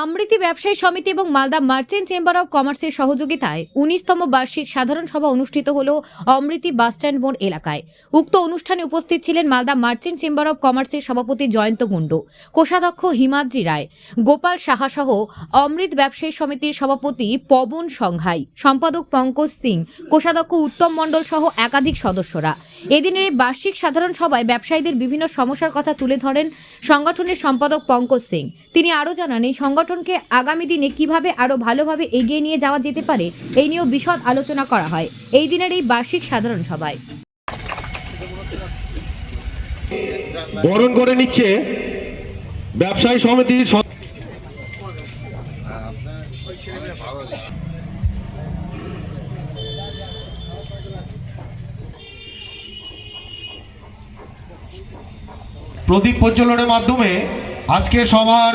আমৃতি ব্যবসায়ী সমিতি এবং মালদা মার্চেন্ট চেম্বার অব কমার্সের সহযোগিতায় উনিশতম বার্ষিক সাধারণ সভা অনুষ্ঠিত হল অমৃতি বাসস্ট্যান্ড মোড় এলাকায়। উক্ত অনুষ্ঠানে উপস্থিত ছিলেন মালদা মার্চেন্ট চেম্বার অব কমার্সের সভাপতি জয়ন্ত কুণ্ডু কোষাধ্যক্ষ হিমাদ্রি রায়, গোপাল সাহা সহ অমৃত ব্যবসায়ী সমিতির সভাপতি পবন সংঘাই সম্পাদক পঙ্কজ সিং, কোষাধ্যক্ষ উত্তম মণ্ডল সহ একাধিক সদস্যরা। এদিনের এই বার্ষিক সাধারণ সভায় ব্যবসায়ীদের বিভিন্ন সমস্যার কথা তুলে ধরেন সংগঠনের সম্পাদক পঙ্কজ সিং। তিনি আরও জানান, এই সংগঠনকে আগামী দিনে কীভাবে আরও ভালোভাবে এগিয়ে নিয়ে যাওয়া যেতে পারে, এই নিয়েও বিশদ আলোচনা করা হয়। এই দিনের এই বার্ষিক সাধারণ সভায়। বরণ করে নিচ্ছে ব্যবসায়ী সমিতির প্রদীপ প্রজ্বলনের মাধ্যমে আজকে সবার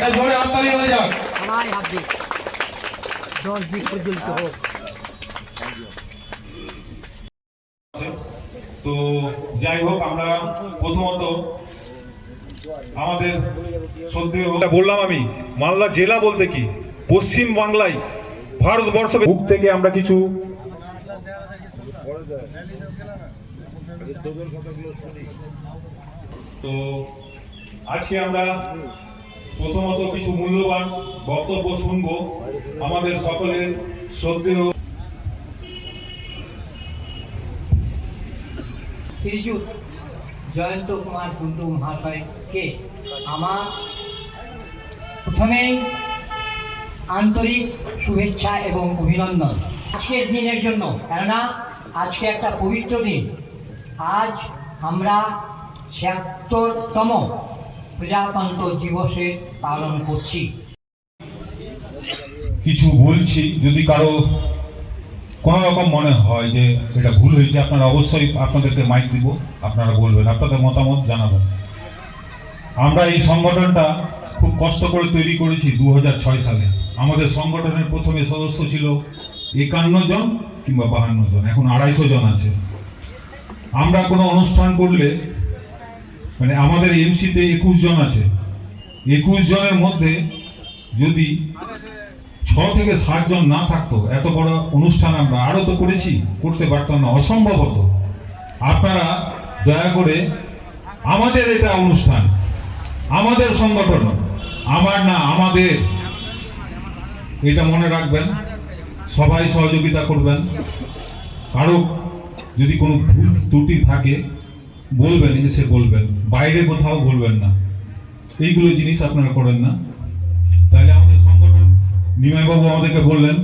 একটা জোরে হাততালি হয়ে যাক সবাই হাত। দিন পর্যন্ত হোক। তো যাই হোক আমরা প্রথমত আমাদের বললাম আমি মালদা জেলা বলতে কি? পশ্চিম বাংলায় ভারতবর্ষ বুক থেকে আমরা কিছু তো আজকে আমরা প্রথমত কিছু মূল্যবান বক্তব্য শুনব আমাদের সকলের শ্রদ্ধেয় শ্রীযুত জয়ন্ত কুমার কুণ্ডু মহাশয়কে আমার প্রথমেই আন্তরিক শুভেচ্ছা এবং অভিনন্দন। আজকের দিনের জন্য, কেননা আজকে একটা পবিত্র দিন। আজ আমরা ছিয়াত্তরতম প্রজাতন্ত্র দিবসে পালন করছি। কিছু বলছি, যদি কারও কোনো রকম মনে হয় যে এটা ভুল হয়েছে, আপনারা অবশ্যই আপনাদেরকে মাইক দিব, আপনারা বলবেন, আপনাদের মতামত জানাবেন। আমরা এই সংগঠনটা খুব কষ্ট করে তৈরি করেছি দু হাজার ছয় সালে। আমাদের সংগঠনের প্রথমে সদস্য ছিল একান্ন জন কিংবা বাহান্ন জন, এখন আড়াইশো জন আছে। আমরা কোনো অনুষ্ঠান করলে মানে আমাদের এমসিতে একুশ জন আছে। একুশ জনের মধ্যে যদি ছ থেকে ষাট জন না থাকতো, এত বড় অনুষ্ঠান আমরা আরও তো করেছি, করতে পারতাম না, অসম্ভব হতো। আপনারা দয়া করে আমাদের এটা অনুষ্ঠান, আমাদের সংগঠন, আমার না আমাদের, এটা মনে রাখবেন, সবাই সহযোগিতা করবেন। কারও যদি কোনো ভুল ত্রুটি থাকে বলবেন এসে বলবেন, বাইরে কোথাও বলবেন না। এইগুলো জিনিস আপনারা করেন না। তাহলে আমাদের সংগঠন, নিমাইবাবু আমাদেরকে বললেন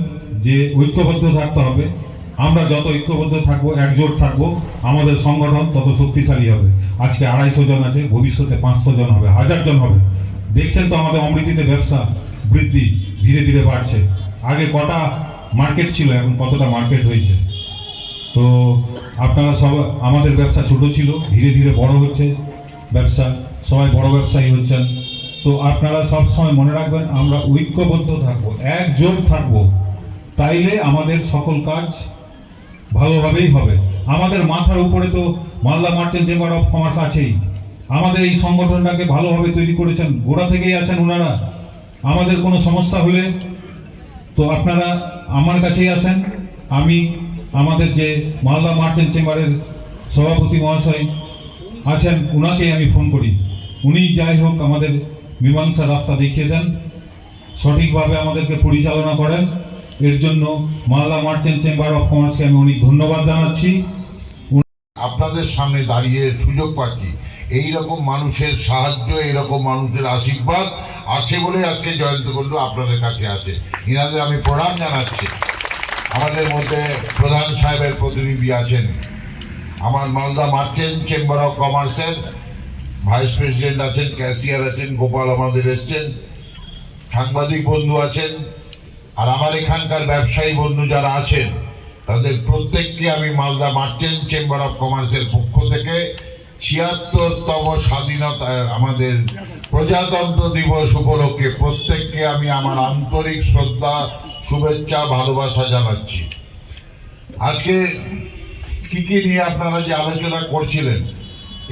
যে ঐক্যবদ্ধ থাকতে হবে। আমরা যত ঐক্যবদ্ধ থাকব, একজোট থাকব, আমাদের সংগঠন তত শক্তিশালী হবে। আজকে আড়াইশো জন আছে, ভবিষ্যতে পাঁচশো জন হবে, হাজার জন হবে। দেখছেন তো আমাদের অমৃতিতে ব্যবসা বৃদ্ধি ধীরে ধীরে বাড়ছে। আগে কটা মার্কেট ছিল, এখন কতটা মার্কেট হয়েছে? তো আপনারা সব আমাদের ব্যবসা ছোট ছিল, ধীরে ধীরে বড় হচ্ছে ব্যবসা, সবাই বড় ব্যবসায়ী হচ্ছেন। তো আপনারা সব সময় মনে রাখবেন, আমরা ঐক্যবদ্ধ থাকব, একজোট থাকব। তাইলে আমাদের সকল কাজ ভালোভাবেই হবে। আমাদের মাথার উপরে তো Malda merchant chamber of commerce আছেই। আমাদের এই সংগঠনটাকে ভালোভাবে তৈরি করেছেন, গোড়া থেকেই আছেন ওনারা আমাদের কোনো সমস্যা হলে তো আপনারা আমার কাছেই আসেন, আমি আমাদের যে মালদা মার্চেন্ট চেম্বারের সভাপতি মহাশয় আছেন ওনাকেই আমি ফোন করি। উনি যাই হোক আমাদের মীমাংসার রাস্তা দেখিয়ে দেন, সঠিকভাবে আমাদেরকে পরিচালনা করেন। এর জন্য মালদা মার্চেন্ট চেম্বার অফ কমার্সকে আমি অনেক ধন্যবাদ জানাচ্ছি। আপনাদের সামনে দাঁড়িয়ে সুযোগ পাচ্ছি। এই রকম মানুষের সাহায্য, এইরকম মানুষের আশীর্বাদ আছে বলে আজকে জয়ন্ত কুণ্ডু আপনাদের কাছে আছে। ইনাদের আমি প্রণাম জানাচ্ছি। আমাদের মধ্যে প্রধান সাহেবের প্রতিনিধি আছেন। আমার মালদা মার্চেন্ট চেম্বার অফ কমার্সের ভাইস প্রেসিডেন্ট আছেন, ক্যাশিয়ার আছেন, গোপাল আমাদের এসছেন, সাংবাদিক বন্ধু আছেন, আর আমার এখানকার ব্যবসায়ী বন্ধু যারা আছেন, তাদের প্রত্যেককে আমি মালদা মার্চেন্ট চেম্বার অফ কমার্সের পক্ষ থেকে ছিয়াত্তরতম স্বাধীনতা আমাদের প্রজাতন্ত্র দিবস উপলক্ষে প্রত্যেককে আমি আমার আন্তরিক শ্রদ্ধা শুভেচ্ছা, ভালোবাসা জানাচ্ছি। আজকে কি কি নিয়ে আপনারা যে আলোচনা করছিলেন,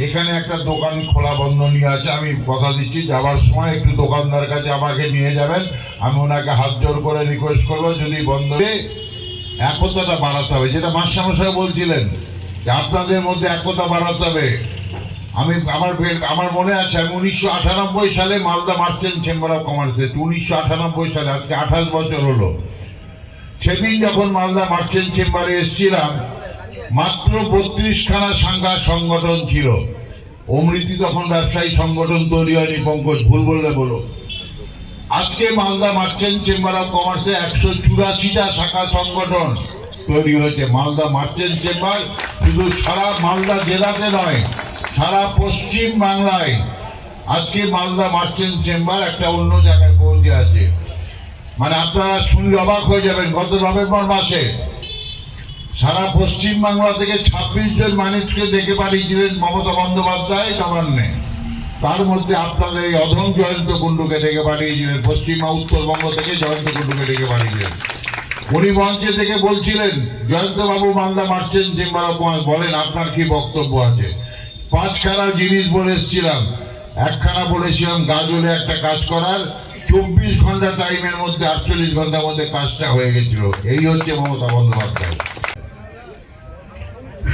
এখানে একটা দোকান খোলা বন্ধ নিয়ে আছে, আমি কথা দিচ্ছি যাওয়ার সময় একটু দোকানদার কাছে আমাকে নিয়ে যাবেন, আমি ওনাকে হাত জোর করে রিকোয়েস্ট করব, যদি বন্ধ একতাটা বাড়াতে হবে, যেটা মাস্টারমশাই বলছিলেন যে আপনাদের মধ্যে একতা বাড়াতে হবে। আমি আমার আমার মনে আছে, আমি উনিশশো আটানব্বই সালে মালদা মার্চেন্ট চেম্বার অফ কমার্সে, উনিশশো আটানব্বই সালে, আজকে আঠাশ বছর হলো। সেদিন যখন মালদা মার্চেন্ট চেম্বারে এসেছিলাম, মাত্র বত্রিশখানা সাংঘা সংগঠন ছিল। অমৃতি তখন ব্যবসায়ী সংগঠন তৈরি হয়নি, পঙ্কজ, ভুল বললে বলো। আজকে মালদা মার্চেন্ট চেম্বার অফ কমার্সে একশো চুরাশিটা শাখা সংগঠন তৈরি হয়েছে। মালদা মার্চেন্ট চেম্বার শুধু সারা মালদা জেলাতে নয় সারা পশ্চিম বাংলায় আজকে মালদা মার্চেন্ট চেম্বার একটা অন্য জায়গায় পৌঁছে আছে। মানে আপনারা শুনলে অবাক হয়ে যাবেন, গত নভেম্বর মাসে সারা পশ্চিম বাংলা থেকে ছাব্বিশ জন মানুষকে দেখে পাঠিয়েছিলেন মমতা বন্দ্যোপাধ্যায় নবান্নে তার মধ্যে আপনাদের এই অধম জয়ন্ত কুণ্ডুকে ডেকে পাঠিয়েছিলেন, পশ্চিমা, উত্তরবঙ্গ থেকে জয়ন্ত কুণ্ডুকে ডেকে পাঠিয়েছিলেন। উনি থেকে বলছিলেন, জয়ন্তবাবু মালদা মার্চেন্ট চেম্বার অফ বলেন, আপনার কি বক্তব্য আছে? পাঁচখানা জিনিস বলে এসেছিলাম একখানা বলেছিলাম, গাজলে একটা কাজ করার। চব্বিশ ঘণ্টা টাইমের মধ্যে, আটচল্লিশ ঘণ্টার মধ্যে কাজটা হয়ে গেছিল। এই হচ্ছে মমতা বন্দ্যোপাধ্যায়।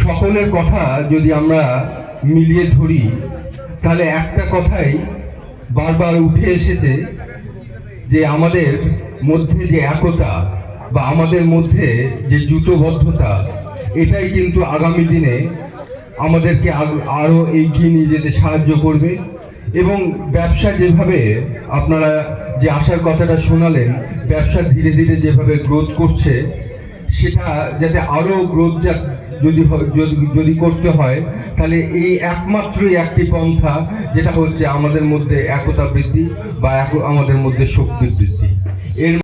সকলের কথা যদি আমরা মিলিয়ে ধরি, তাহলে একটা কথাই বারবার উঠে এসেছে যে আমাদের মধ্যে যে একতা বা আমাদের মধ্যে যে জুটোবদ্ধতা, এটাই কিন্তু আগামী দিনে আমাদেরকে আগ- আরও এগিয়ে নিয়ে যেতে সাহায্য করবে এবং ব্যবসা যেভাবে আপনারা যে আসার কথাটা শোনালেন, ব্যবসা ধীরে ধীরে যেভাবে গ্রোথ করছে, সেটা যাতে আরও গ্রোথ হয়- যদি যদি করতে হয়, তাহলে এই একমাত্রই একটি পন্থা, যেটা হচ্ছে আমাদের মধ্যে একতা বৃদ্ধি বা আমাদের মধ্যে শক্তি বৃদ্ধি। এর